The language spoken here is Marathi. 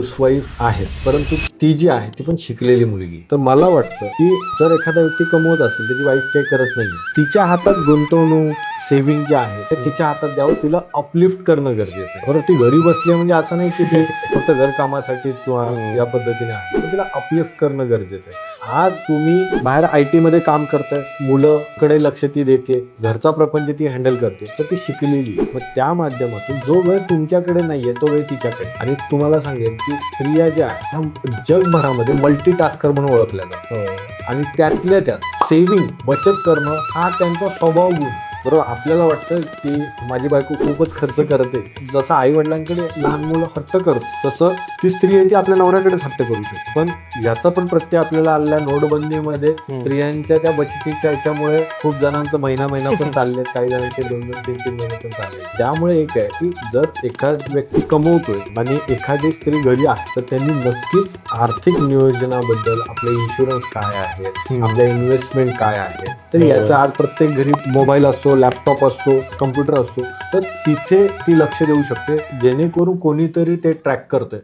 हाऊसवाईफ आहेत परंतु ती जी आहे ती पण शिकलेली मुलगी. तर मला वाटतं की जर एखादा व्यक्ती कमवत असेल त्याची वाईफ काही करत नाही तिच्या हातात गुंतवणूक सेव्हिंग जे आहे ते तिच्या हातात द्यावं तिला अपलिफ्ट करणं गरजेचं आहे. बरं ती घरी बसली म्हणजे असं नाही की ते फक्त घर कामासाठी किंवा या पद्धतीने आहे तिला अपलिफ्ट करणं गरजेचं आहे. आज तुम्ही बाहेर आय टी मध्ये काम करताय मुलं कडे लक्ष ती देते घरचा प्रपंच ती हँडल करते तर ती शिकलेली. मग त्या माध्यमातून जो वेळ तुमच्याकडे नाहीये तो वेळ तिच्याकडे. आणि तुम्हाला सांगेन की स्त्रिया ज्या जगभरामध्ये मल्टी टास्कर म्हणून ओळखल्या जातात. आणि त्यातल्या त्यात सेव्हिंग बचत करणं हा त्यांचा स्वभाव गुण. बरोबर आपल्याला वाटतं की माझी बायको खूपच खर्च करते. जसं आई वडिलांकडे लहान मुलं हट्ट करत तसं ती स्त्री आहे ती आपल्या नवऱ्याकडेच हट्ट करू शकते. पण याचा पण प्रत्यय आपल्याला आलेला नोटबंदीमध्ये. स्त्रियांच्या त्या बचतीच्या ह्याच्यामुळे खूप जणांचं महिना महिना पण चालले काही जणांचे दोन दोन तीन तीन महिने पण चालले त्यामुळे एक आहे की जर एखाद व्यक्ती कमवतोय आणि एखादी स्त्री घरी आहे तर त्यांनी नक्कीच आर्थिक नियोजनाबद्दल आपले इन्शुरन्स काय आहे आपल्या इन्व्हेस्टमेंट काय आहे तर याचा आज प्रत्येक घरी मोबाईल असतो लॅपटॉप असतो कम्प्युटर असतो तर तिथे ती लक्ष देऊ शकते जेणेकरून कोणीतरी ते ट्रॅक करतंय.